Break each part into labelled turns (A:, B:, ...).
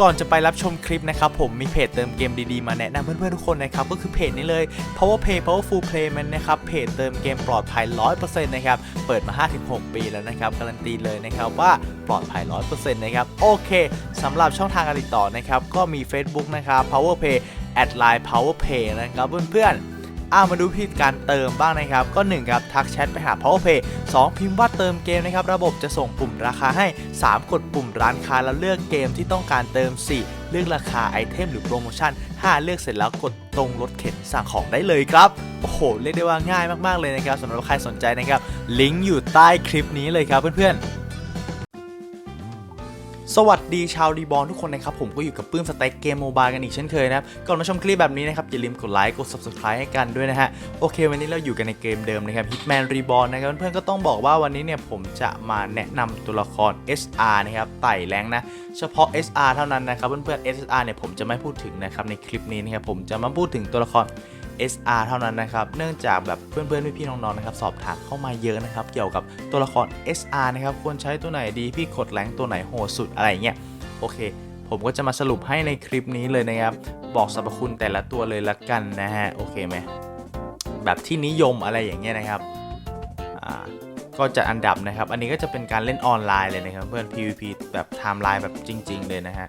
A: ก่อนจะไปรับชมคลิปนะครับผมมีเพจเติมเกมดีๆมาแนะนำเพื่อนๆทุกคนนะครับก็คือเพจนี้เลย Power Play Powerful Play มันนะครับเพจเติมเกมปลอดภัย 100%นะครับเปิดมา 5-6 ปีแล้วนะครับการันตีเลยนะครับว่าปลอดภัย 100%นะครับโอเคสำหรับช่องทางการติดต่อนะครับก็มี Facebook นะครับ Power Play at line Power Play นะครับเพื่อนๆ อ่ามาดูวิธีการเติมบ้างนะครับ ก็1ครับทักแชทไปหา PowerPay 2พิมพ์ว่าเติมเกมนะครับ ระบบจะส่งปุ่มราคาให้ 3 กดปุ่มร้านค้าแล้วเลือกเกมที่ต้องการเติม 4 เลือกราคาไอเทมหรือโปรโมชั่น 5 เลือกเสร็จแล้วกดตรงรถเข็นสั่งของได้เลยครับโอ้โหเรียกได้ว่าง่ายมากๆเลยนะครับสำหรับใครสนใจนะครับลิงก์อยู่ใต้คลิปนี้เลยครับเพื่อนๆ สวัสดีชาวรีบอลทุกคนนะครับ ผมก็อยู่กับปื้มสเต็กเกมโมบายกันอีกเช่นเคยนะครับ ก่อนมาชมคลิปแบบนี้นะครับ อย่าลืมกดไลค์กด subscribe ให้กันด้วยนะฮะ โอเค วันนี้เราอยู่กันในเกมเดิมนะครับ Hitman Reborn นะครับ เพื่อนๆก็ต้องบอกว่าวันนี้เนี่ยผมจะมาแนะนำตัวละคร SR นะครับไต่แรงนะ เฉพาะ SR เท่านั้นนะครับเพื่อนๆ SR เนี่ยผมจะไม่พูดถึงนะครับในคลิปนี้นะครับผมจะมาพูดถึงตัวละคร SR เท่านั้นนะครับ เนื่องจากแบบเพื่อนๆพี่ๆน้องๆนะครับสอบถามเข้ามาเยอะนะครับ เกี่ยวกับตัวละคร SR นะครับควรใช้ตัวไหนดีพี่กดแรงตัวไหนโหดสุดอะไรเงี้ยโอเค ผมก็จะมาสรุปให้ในคลิปนี้เลยนะครับ บอกสรรพคุณแต่ละตัวเลยละกันนะฮะโอเคไหมแบบที่นิยมอะไรอย่างเงี้ยนะครับอ่าก็จะอันดับนะครับ อันนี้ก็จะเป็นการเล่นออนไลน์เลยนะครับเพื่อน PVP แบบไทม์ไลน์แบบจริง ๆ เลยนะฮะ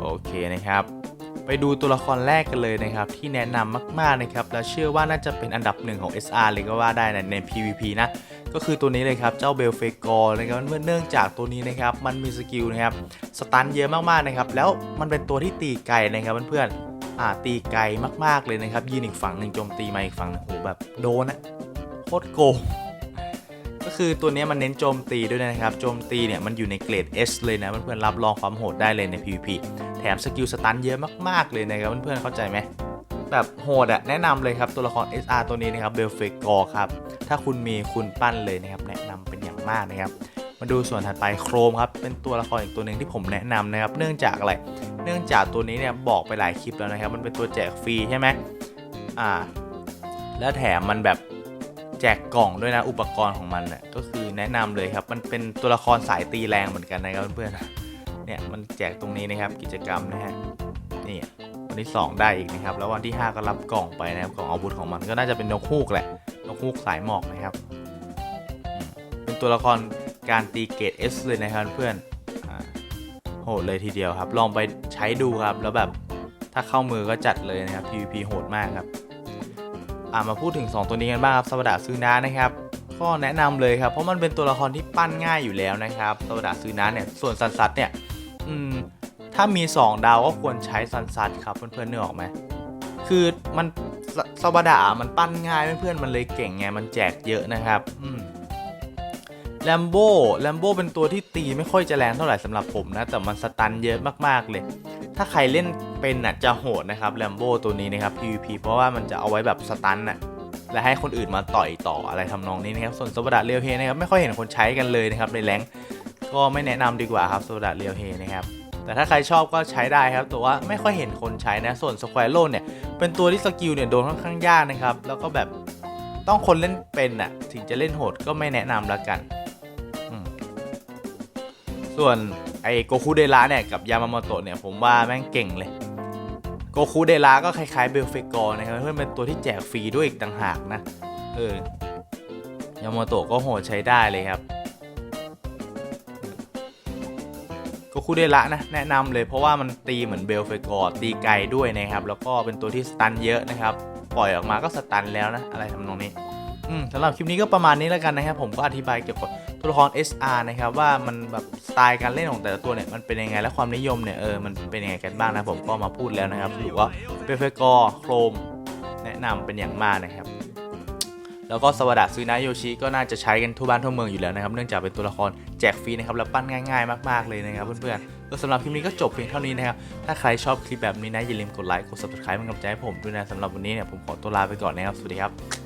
A: โอเคนะครับ ไปดูตัวละครแรกกันเลยนะครับ ที่แนะนำมากๆนะครับและเชื่อว่าน่าจะเป็นอันดับหนึ่งของ SR เลยก็ว่าได้นะใน PVP นะก็คือตัวนี้เลยครับเจ้าเบลเฟกอร์นะครับเมื่อเนื่องจากตัวนี้นะครับมันมีสกิลนะครับสตันเยอะมากๆนะครับแล้วมันเป็นตัวที่ตีไกลนะครับเพื่อนๆอ่าตีไกลมากๆเลยนะครับยืนอีกฝั่งหนึ่งโจมตีมาอีกฝั่งหนึ่งโหแบบโดนอะโคตรโกง คือตัวนี้มันเน้นโจมตีด้วยนะครับ โจมตีเนี่ยมันอยู่ในเกรด S เลยนะเพื่อนๆรับรองความโหดได้เลยใน PVP แถมสกิลสตันเยอะมากๆเลยนะครับเพื่อนๆเข้าใจไหมแบบโหดอะแนะนำเลยครับตัวละคร SR ตัวนี้นะครับเบลเฟกอร์ครับ ถ้าคุณมีคุณปั้นเลยนะครับแนะนำเป็นอย่างมากนะครับ มาดูส่วนถัดไปโครมครับ เป็นตัวละครอีกตัวหนึ่งที่ผมแนะนำนะครับ เนื่องจากอะไร เนื่องจากตัวนี้เนี่ยบอกไปหลายคลิปแล้วนะครับ มันเป็นตัวแจกฟรีใช่ไหมอ่า แล้วแถมมันแบบ แจกกล่องด้วยนะอุปกรณ์ของมันเนี่ก็คือแนะนำเลยครับ มันเป็นตัวละครสายตีแรงเหมือนกันนะครับเพื่อนๆเนี่ยมันแจกตรงนี้นะครับกิจกรรมนะฮะนี่วันที่ 2 ได้อีกนะครับ แล้ววันที่ 5 ก็รับกล่องไปนะครับกล่องอาวุธของมันก็น่าจะเป็นนกฮูกแหละนกฮูกสายหมอกนะครับ เป็นตัวละครการตีเกรด S เลยนะครับเพื่อนอโหดเลยทีเดียวครับ ลองไปใช้ดูครับแล้วแบบถ้าเข้ามือก็จัดเลยนะครับ PVP โหดมากครับ อ่ามาพูดถึง 2 ตัวนี้กันบ้างครับสวัสดาซื้อน้านะครับก็แนะนำเลยครับเพราะมันเป็นตัวละครที่ปั้นง่ายอยู่แล้วนะครับสวัสดาซื้อน้าเนี่ยส่วนซันซัตเนี่ยอืมถ้ามี 2 ดาวก็ควรใช้ซันซัตครับเพื่อนๆนึกออกไหมคือมันสสวดามันปั้นง่ายเพื่อนๆมันเลยเก่งไงมันแจกเยอะนะครับอืมแลมโบ้แลมโบ้เป็นตัวที่ตีไม่ค่อยจะแรงเท่าไหร่สำหรับผมนะ แต่มันสตันเยอะมากๆเลย ถ้าใครเล่น เป็นน่ะจะโหดนะครับแลมโบตัวนี้นะครับ PVP เพราะว่ามันจะเอาไว้แบบสตันน่ะและให้คนอื่นมาต่อยต่ออะไรทำนองนี้นะครับ ส่วนสวัสดาเรียวเฮนะครับไม่ค่อยเห็นคนใช้กันเลยนะครับในแรงก็ไม่แนะนำดีกว่าครับสวัสดาเรียวเฮนะครับแต่ถ้าใครชอบก็ใช้ได้ครับแต่ว่าไม่ค่อยเห็นคนใช้นะ ส่วนสควอโลเนี่ยเป็นตัวที่สกิลเนี่ยโดนค่อนข้างยากนะครับ แล้วก็แบบต้องคนเล่นเป็นอะถึงจะเล่นโหดก็ไม่แนะนำละกัน ส่วนไอโกคูเดระเนี่ยกับยามาโมโตะเนี่ยผมว่าแม่งเก่งเลย โกคูเดลาก็คล้ายๆเบลเฟกอร์นะครับเพื่อนเป็นตัวที่แจกฟรีด้วยอีกต่างหากนะ เออยามาโตะก็โหดใช้ได้เลยครับโกคูเดละนะแนะนำเลยเพราะว่ามันตีเหมือนเบลเฟกอร์ตีไกลด้วยนะครับ แล้วก็เป็นตัวที่สตันเยอะนะครับ ปล่อยออกมาก็สตันแล้วนะ อะไรทำนองนี้ อืมสำหรับคลิปนี้ก็ประมาณนี้แล้วกันนะครับ ผมก็อธิบายเกี่ยวกับตัวละคร SR นะครับ ว่ามันแบบสไตล์การเล่นของแต่ละตัวเนี่ยมันเป็นยังไงและความนิยมเนี่ยเออมันเป็นยังไงกันบ้างนะผมก็มาพูดแล้วนะครับหรือว่าเบลเฟกอร์โครมแนะนำเป็นอย่างมากนะครับ แล้วก็สวัสดาซึนะโยชิก็น่าจะใช้กันทั่วบ้านทั่วเมืองอยู่แล้วนะครับ เนื่องจากเป็นตัวละครแจกฟรีนะครับแล้วปั้นง่ายๆ มากๆเลยนะครับเพื่อนๆก็สำหรับคลิปนี้ก็จบเพียงเท่านี้นะครับ ถ้าใครชอบคลิปแบบนี้นะอย่าลืมกดไลค์กด subscribe เป็นกำลังใจให้ผมด้วยนะสำหรับวันนี้เนี่ยผมขอตัวลาไปก่อนนะครับสวัสดีครับ